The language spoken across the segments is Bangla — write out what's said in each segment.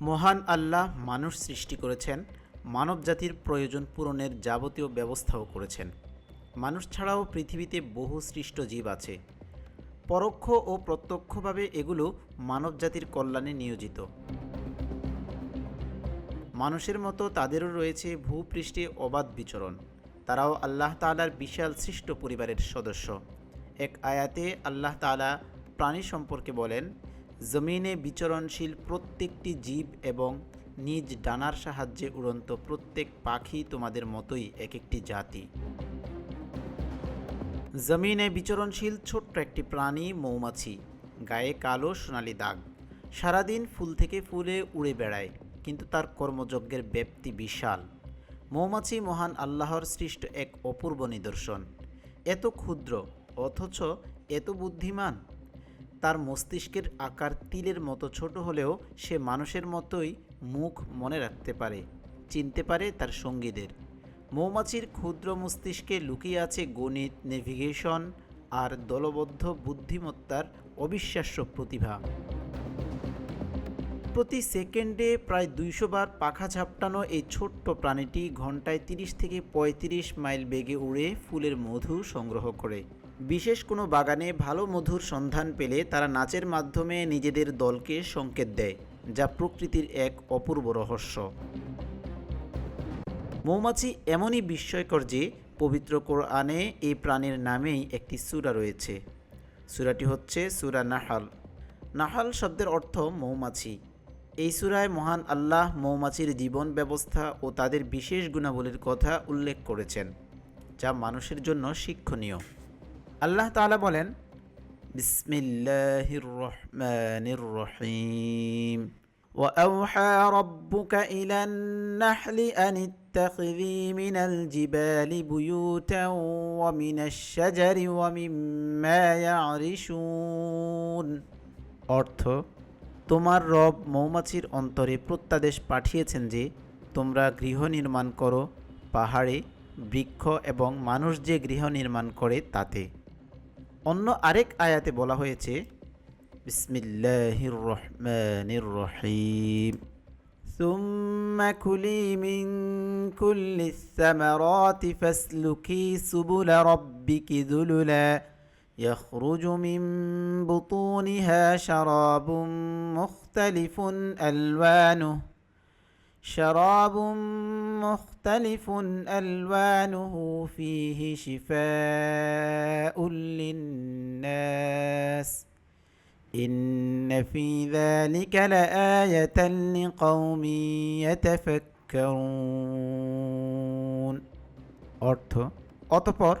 মহান আল্লাহ মানুষ সৃষ্টি করেছেন মানব জাতির প্রয়োজন পূরণের যাবতীয় ব্যবস্থাও করেছেন। মানুষ ছাড়াও পৃথিবীতে বহু সৃষ্ট জীব আছে। পরোক্ষ ও প্রত্যক্ষভাবে এগুলো মানব জাতির কল্যাণে নিয়োজিত। মানুষের মতো তাদেরও রয়েছে ভূপৃষ্ঠে অবাধ বিচরণ। তারাও আল্লাহ তাআলার বিশাল সৃষ্ট পরিবারের সদস্য। এক আয়াতে আল্লাহ তাআলা প্রাণী সম্পর্কে বলেন জমিনে বিচরণশীল প্রত্যেকটি জীব এবং নিজ ডানার সাহায্যে উড়ন্ত প্রত্যেক পাখি তোমাদের মতোই এক একটি জাতি। জমিনে বিচরণশীল ছোট্ট একটি প্রাণী মৌমাছি, গায়ে কালো সোনালি দাগ। সারাদিন ফুল থেকে ফুলে উড়ে বেড়ায়, কিন্তু তার কর্মযজ্ঞের ব্যাপ্তি বিশাল। মৌমাছি মহান আল্লাহর সৃষ্ট এক অপূর্ব নিদর্শন। এত ক্ষুদ্র, অথচ এত বুদ্ধিমান তার মস্তিষ্কের আকার তিলের মতো ছোট হলেও সে মানুষের মতোই মুখ মনে রাখতে পারে, চিনতে পারে তার সঙ্গীদের। মৌমাছির ক্ষুদ্র মস্তিষ্কে লুকিয়ে আছে গণিত, নেভিগেশন আর দলবদ্ধ বুদ্ধিমত্তার অবিশ্বাস্য প্রতিভা। প্রতি সেকেন্ডে প্রায় দুইশো বার পাখা ঝাপটানো এই ছোট্ট প্রাণীটি ঘন্টায় তিরিশ থেকে পঁয়ত্রিশ মাইল বেগে উড়ে ফুলের মধু সংগ্রহ করে। বিশেষ কোনো বাগানে ভালো মধুর সন্ধান পেলে তারা নাচের মাধ্যমে নিজেদের দলকে সংকেত দেয়, যা প্রকৃতির এক অপূর্ব রহস্য। মৌমাছি এমনই বিস্ময়কর যে, পবিত্র কোরআনে এই প্রাণীর নামেই একটি সূরা রয়েছে। সূরাটি হচ্ছে সূরা নাহাল। নাহাল শব্দের অর্থ মৌমাছি। এই সূরায় মহান আল্লাহ মৌমাছির জীবন ব্যবস্থা ও তাদের বিশেষ গুণাবলীর কথা উল্লেখ করেছেন, যা মানুষের জন্য শিক্ষণীয়। আল্লাহ তাআলা বলেন বিসমিল্লাহির রহমানির রহিম وأوحى ربك إلى النحل أن اتخذي من الجبال بيوتا ومن الشجر ومما يعرشون অর্থ তোমার রব মৌমাছির অন্তরে প্রত্যাদেশ পাঠিয়েছেন যে তোমরা গৃহ নির্মাণ করো পাহাড়ে বৃক্ষ এবং মানুষ যে গৃহ নির্মাণ করে তাতে অন্য আরেক আয়াতে বলা হয়েছে বিসমিল্লাহির রহমানির রহিম ثم كلي من كل الثمرات فاسلكي سبل ربك ذللا يخرج من بطونها شراب مختلف ألوانه شراب مختلف ألوانه فيه شفاء للناس إن في ذلك لآية لقوم يتفكرون অর্থ অতপর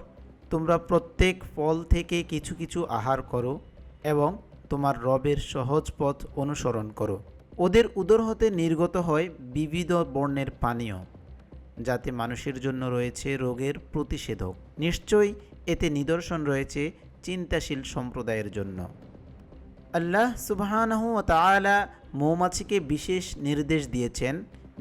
তোমরা প্রত্যেক ফল থেকে কিছু কিছু আহার করো এবং তোমার রবের সহজ পথ অনুসরণ করো ওদের উদর হতে নির্গত হয় বিবিধ বর্ণের পানীয়, যাতে মানুষের জন্য রয়েছে রোগের প্রতিষেধক। নিশ্চয়ই এতে নিদর্শন রয়েছে চিন্তাশীল সম্প্রদায়ের জন্য। আল্লাহ সুবাহানহু তাআলা মৌমাছিকে বিশেষ নির্দেশ দিয়েছেন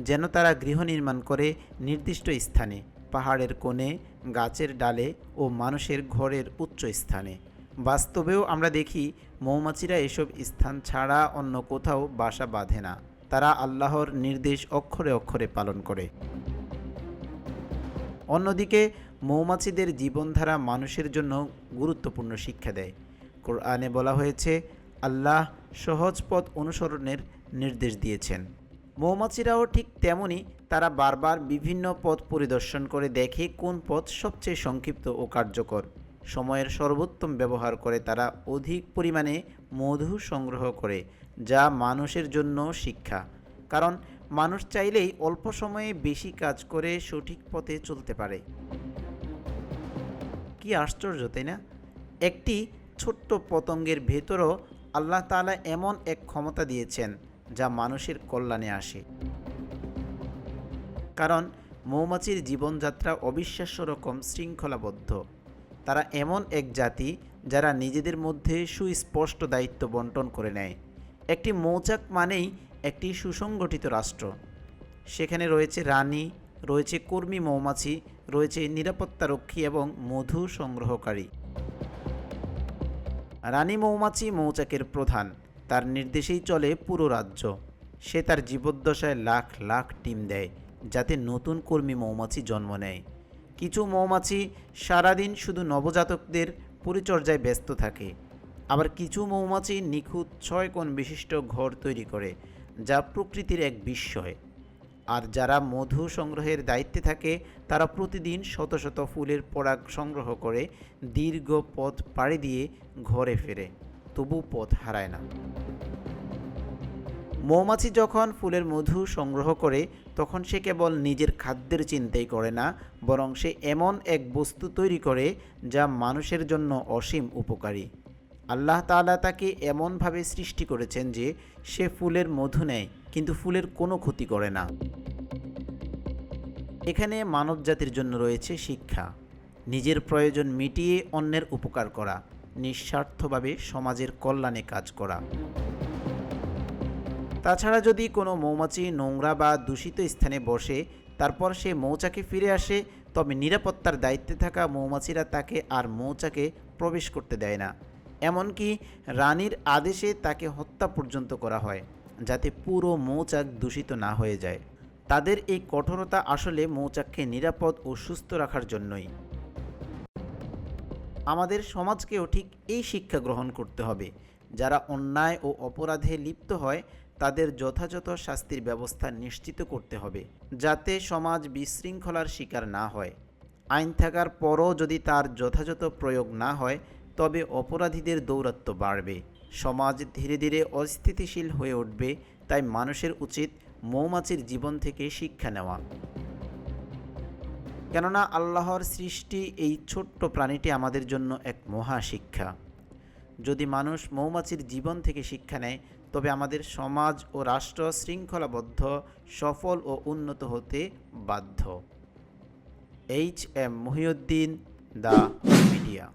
যেন তারা গৃহ নির্মাণ করে নির্দিষ্ট স্থানে, পাহাড়ের কোণে, গাছের ডালে ও মানুষের ঘরের উচ্চ স্থানে। বাস্তবেও আমরা দেখি মৌমাছিরা এসব স্থান ছাড়া অন্য কোথাও বাসা বাঁধে না। তারা আল্লাহর নির্দেশ অক্ষরে অক্ষরে পালন করে। অন্যদিকে, মৌমাছিদের জীবনধারা মানুষের জন্য গুরুত্বপূর্ণ শিক্ষা দেয়। কোরআনে বলা হয়েছে, আল্লাহ সহজ পথ অনুসরণের নির্দেশ দিয়েছেন। মৌমাছিরাও ঠিক তেমনই তারা বারবার বিভিন্ন পথ পরিদর্শন করে দেখে কোন পথ সবচেয়ে সংক্ষিপ্ত ও কার্যকর। সময়ের সর্বোত্তম ব্যবহার করে তারা অধিক পরিমাণে মধু সংগ্রহ করে, যা মানুষের জন্য শিক্ষা। কারণ মানুষ চাইলেই অল্প সময়ে বেশি কাজ করে সঠিক পথে চলতে পারে। কি আশ্চর্য, তাই না? একটি ছোট্ট পতঙ্গের ভেতরও আল্লাহ তাআলা এমন এক ক্ষমতা দিয়েছেন, যা মানুষের কল্যাণে আসে। কারণ মৌমাছির জীবনযাত্রা অবিশ্বাস্য রকম শৃঙ্খলাবদ্ধ। তারা এমন এক জাতি যারা নিজেদের মধ্যে সুস্পষ্ট দায়িত্ব বন্টন করে নেয়। একটি মৌচাক মানেই একটি সুসংগঠিত রাষ্ট্র। সেখানে রয়েছে রানী, রয়েছে কর্মী মৌমাছি, রয়েছে নিরাপত্তারক্ষী এবং মধু সংগ্রহকারী। রানী মৌমাছি মৌচাকের প্রধান। তার নির্দেশেই চলে পুরো রাজ্য। সে তার জীবদ্দশায় লাখ লাখ টিম দেয়, যাতে নতুন কর্মী মৌমাছি জন্ম নেয়। কিছু মৌমাছি সারাদিন শুধু নবজাতকদের পরিচর্যায় ব্যস্ত থাকে। আবার কিছু মৌমাছি নিখুঁত ছয় কোণ বিশিষ্ট ঘর তৈরি করে, যা প্রকৃতির এক বিস্ময়। আর যারা মধু সংগ্রহের দায়িত্বে থাকে, তারা প্রতিদিন শত শত ফুলের পরাগ সংগ্রহ করে দীর্ঘ পথ পাড়ি দিয়ে ঘরে ফেরে তবু পথ হারায় না। মৌমাছি যখন ফুলের মধু সংগ্রহ করে, তখন সে কেবল নিজের খাদ্যের চিন্তাই করে না, বরং সে এমন এক বস্তু তৈরি করে যা মানুষের জন্য অসীম উপকারী। আল্লাহ তাআলা তাকে এমনভাবে সৃষ্টি করেছেন যে, সে ফুলের মধু নেয়, কিন্তু ফুলের কোনো ক্ষতি করে না। এখানে মানবজাতির জন্য রয়েছে শিক্ষা। নিজের প্রয়োজন মিটিয়ে অন্যের উপকার করা, নিঃস্বার্থভাবে সমাজের কল্যাণে কাজ করা। তাছাড়া যদি কোনো মৌমাছি নোংরা বা দূষিত স্থানে বসে, তারপর সে মৌচাকে ফিরে আসে, তবে নিরাপত্তার দায়িত্বে থাকা মৌমাছিরা তাকে আর মৌচাকে প্রবেশ করতে দেয় না। এমনকি রানীর আদেশে তাকে হত্যা পর্যন্ত করা হয়, যাতে পুরো মৌচাক দূষিত না হয়ে যায়। তাদের এই কঠোরতা আসলে মৌচাককে নিরাপদ ও সুস্থ রাখার জন্যই। আমাদের সমাজকেও ঠিক এই শিক্ষা গ্রহণ করতে হবে। যারা অন্যায় ও অপরাধে লিপ্ত হয় তাদের যথাযথ শাস্তির ব্যবস্থা নিশ্চিত করতে হবে, যাতে সমাজ বিশৃঙ্খলার শিকার না হয়। আইন থাকার পরও যদি তার যথাযথ প্রয়োগ না হয়, তবে অপরাধীদের দৌরাত্ম্য বাড়বে। সমাজ ধীরে ধীরে অস্থিতিশীল হয়ে উঠবে, তাই মানুষের উচিত মৌমাছির জীবন থেকে শিক্ষা নেওয়া। কেননা আল্লাহর সৃষ্টি এই ছোট্ট প্রাণীটি আমাদের জন্য এক মহা শিক্ষা যদি মানুষ মৌমাছির জীবন থেকে শিক্ষা নেয় তবে আমাদের সমাজ ও রাষ্ট্র শৃঙ্খলাবদ্ধ, সফল ও উন্নত হতে বাধ্য। H M Mohiuddin, the media.